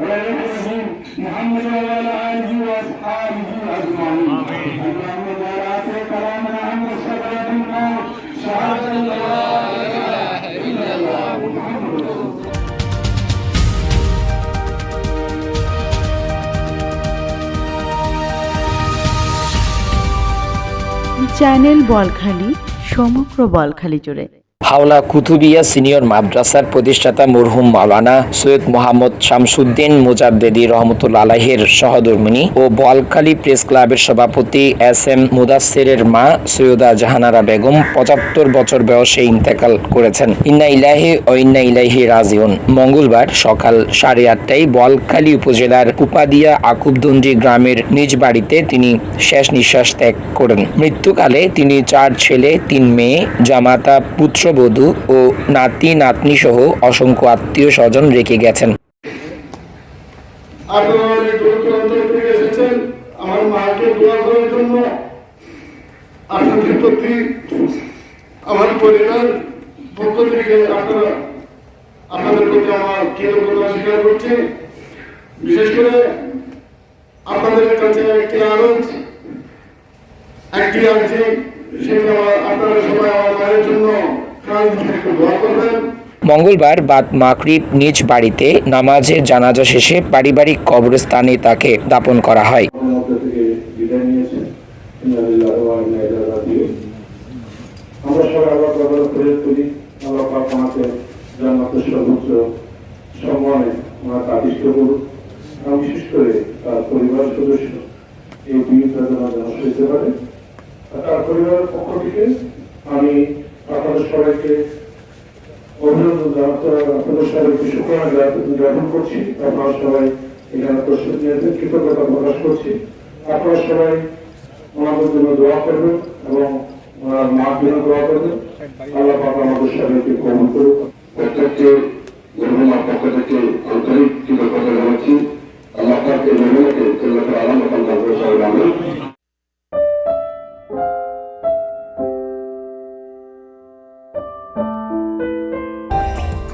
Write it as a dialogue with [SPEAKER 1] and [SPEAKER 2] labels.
[SPEAKER 1] ونبيهم محمد وعلى اله واصحابه اجمعين اللهم بارك كلامنا عن شجره النار شهاده لا اله الا الله محمد رسول الله
[SPEAKER 2] channel Balkhali সমগ্র বলখালি জুড়ে
[SPEAKER 3] হাওলা কুতুবিয়া senior মাদ্রাসার প্রতিষ্ঠাতা মরহুম মাওলানা সৈয়দ মোহাম্মদ শামসুদ্দিন মুজাদ্দেদি রহমতুল্লা আলাহের সহধর্মিনী ও বলকালী প্রেস ক্লাবের সভাপতি এস এম মুদাসিরের মা সৈয়দা জাহানারা বেগম পঁচাত্তর বছর বয়সে ইন্তেকাল করেছেন। ইন্না ইলাহি ও ইন্না ইলাহি রাজিউন। মঙ্গলবার সকাল সাড়ে আটটায় বলখালী উপজেলার কুপাদিয়া আকুবদন্ডি গ্রামের নিজ বাড়িতে তিনি শেষ নিঃশ্বাস ত্যাগ করেন। মৃত্যুকালে তিনি চার ছেলে, তিন মেয়ে, জামাতা পুত্রবধূ ও নাতি নাতনি সহ অসংখ্য আত্মীয় স্বজন রেখে গেছেন।
[SPEAKER 1] আপনাদের সবাই আমার মায়ের জন্য
[SPEAKER 3] মঙ্গলবার বাদ মাকরিব নিজ বাড়িতে নামাজে জানাজা শেষে পারিবারিক কবরস্থানে তাকে দাপন করা হয়।
[SPEAKER 1] আমি আপনাদের অভিনন্দন জানাতে আপনাদের করছি। আপনারা সবাই এখানে প্রস্তুত নিয়েছেন কৃতজ্ঞতা প্রকাশ করছি। আপনারা সবাই ওনাদের জন্য দোয়া করবেন এবং ওনার মার জন্য দোয়া করবেন। আল্লাহ আমাদের সবাইকে গ্রহণ করুক। প্রত্যেককে ধন্যবাদ।